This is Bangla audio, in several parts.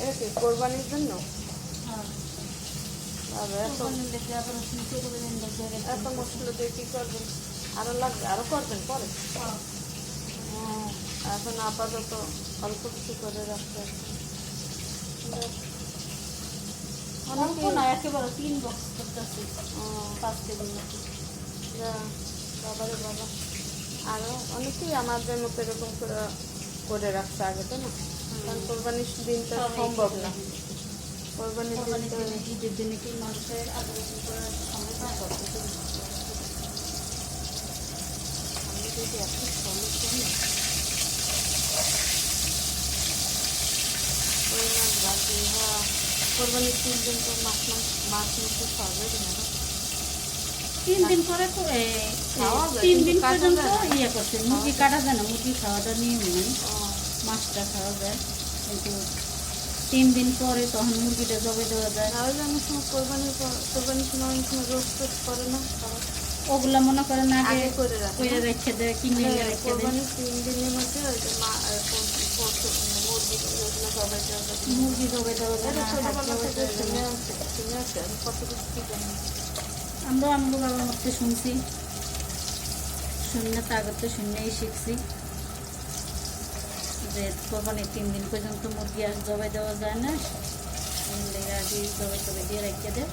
কি কোরবানির জন্য? হ্যাঁ। এত মশলা দিয়ে কি করবেন? আরও লাগবে আরও করবেন পরে? হ্যাঁ। এখন আপাতত অল্প কিছু করে রাখতে অনেক না একেবারে তিন বক্স করতেছি। পাঁচ কেজি বাবারে বাবা। আরও অনেকেই আমাদের মতো এরকম করে করে রাখছে আগে তো না? কারণ কোরবানির দিন সম্ভব না। কোরবানির দিন। কোরবানির তো দিনে ঈদের দিনে কি মানুষের আগে করে সম্ভব আমি যদি এত সমস্যা মাছ কোরবানির তিন দিন তো মাছ মাছ মাংস খাওয়াবে না। তিন দিন খাওয়া যায়, তিন দিন কাটা পর্যন্ত ইয়ে করছে মুরগি কাটা যায় না মুরগি খাওয়াটা নিয়ে নেই ও মাছটা খাওয়া যায়। কিন্তু তিন দিন পরে তখন মুরগিটা জবে দেওয়া যায়। হলে অনেক সময় কোরবানির কোরবানির সময় অনেক সময় টোস্ট করে না ওগুলা মনে করেন আগে করে রাখে রেখে দেয় কিনে হ্যাঁ, রেখে দেয়। তিন দিনের মধ্যে মুরগি জবে দেওয়া যায় আমাদের বাবার মধ্যে শুনছি। শুনে তাগতে শুনেই শিখছি। যে কোরবানির তিন দিন পর্যন্ত মুরগি আর জবে দেওয়া যায় না। এই লেগে আগে জবে টবে দিয়ে রেখে দেয়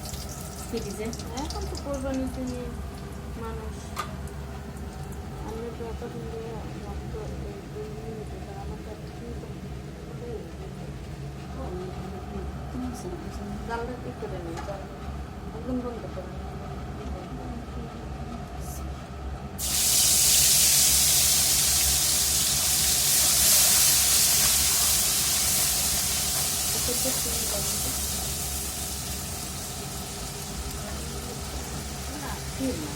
ফ্রিজে। এখন তো কোরবানির দিনে মানুষ আমার তো এত চিন্তা করে নেই জানলা একদম বন্ধ করে নেই এটা তো চিন্তা নেই। না, ঠিক না।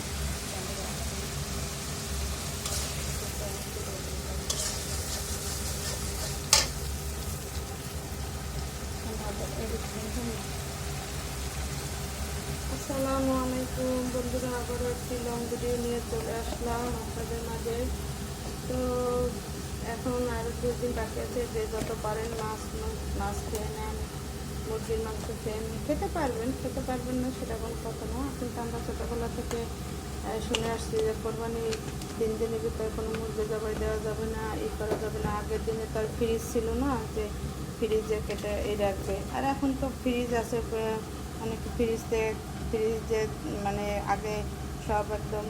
আসসালামু আলাইকুম বন্ধুরা আবারও একটি লং ভিডিও নিয়ে চলে আসলাম আপনাদের মাঝে তো এখন আরও দুই দিন বাকি আছে যে যত পারেন মাছ, মাছ- খেয়ে নেন, মুরগির মাংস খেয়ে নেন। খেতে পারবেন খেতে পারবেন না সেটা কোনো কথা না। কিন্তু আমরা ছোটোবেলা থেকে শুনে আসছি যে কোরবানি তিন দিনের ভিতরে কোনো মুরগি জবাই দেওয়া যাবে না, ই করা যাবে না। আগের দিনে তার ফ্রিজ ছিল না যে ফ্রিজে কেটে এই রাখবে। আর এখন তো ফ্রিজ আছে অনেক ফ্রিজতে ফ্রিজে মানে আগে সব একদম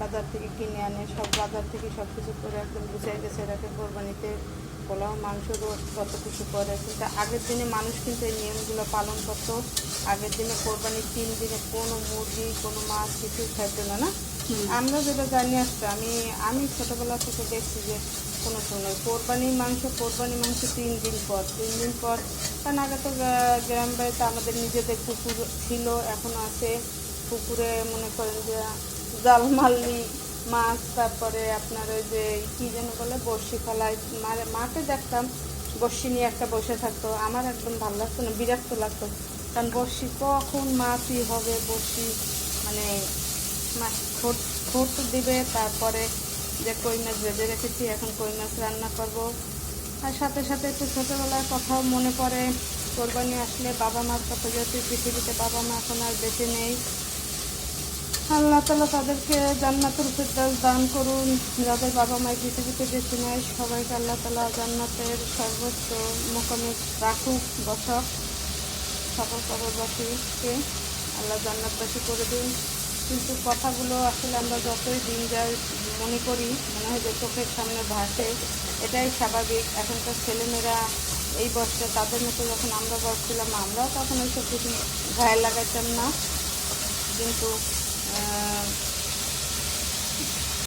বাজার থেকে কিনে আনে সব বাজার থেকে সব কিছু করে একদম গুছিয়ে গেছে রাখে কোরবানিতে পোলাও মাংস কত কিছু করে। কিন্তু আগের দিনে মানুষ কিন্তু এই নিয়মগুলো পালন করতো। আগের দিনে কোরবানির তিন দিনে কোনো মুরগি কোনো মাছ কিছু খাইতো না না? আমরা যেটা জানি আসছে আমি আমি ছোটোবেলা থেকে দেখছি যে কোনো সময় কোরবানির মাংস কোরবানির মাংস তিন দিন পর তিন দিন পর। কারণ আগে তো গ্রা- গ্রাম বাড়িতে আমাদের নিজেদের পুকুর ছিল এখনও আছে। পুকুরে মনে করেন যে জাল মারলি, মাছ, তারপরে আপনার ওই যে কী যেন বলে, বড়শি ফেলায়। মারে মাকে দেখতাম বড়শি নিয়ে একটা বসে থাকতো। আমার একদম ভালো লাগতো না, বিরক্ত লাগতো। কারণ বড়শি কখন মাছই হবে, বড়শি মানে মাছ ঠোঁট ঠোঁট দিবে, তারপরে যে কই মাছ বেঁধে রেখেছি, এখন কই মাছ রান্না করব। আর সাথে সাথে একটু ছোটোবেলার কথাও মনে পড়ে। কোরবানি আসলে বাবা মার কথা যেহেতু পৃথিবীতে বাবা মা এখন আর বেঁচে নেই। আল্লাহ তালা তাদেরকে জান্নাতুল ফিরদাউস দান করুন। যাদের বাবা মায়ের পৃথিবীতে বেঁচে নেয় সবাইকে আল্লাহ তালা জান্নাতের সর্বোচ্চ মোকামে রাখুক, বসক। সকল কবরবাসীকে আল্লাহ জান্নাতবাসী করে দিন। কিন্তু কথাগুলো আসলে আমরা যতই দিন যায় মনে করি, মনে হয় যে চোখের সামনে ভাসে, এটাই স্বাভাবিক। এখনকার ছেলেমেয়েরা এই বয়সে তাদের মতো যখন আমরা বয়স ছিলাম, আমরাও তখন ওইসব কিছু গায়ে লাগাইতাম না। কিন্তু uh,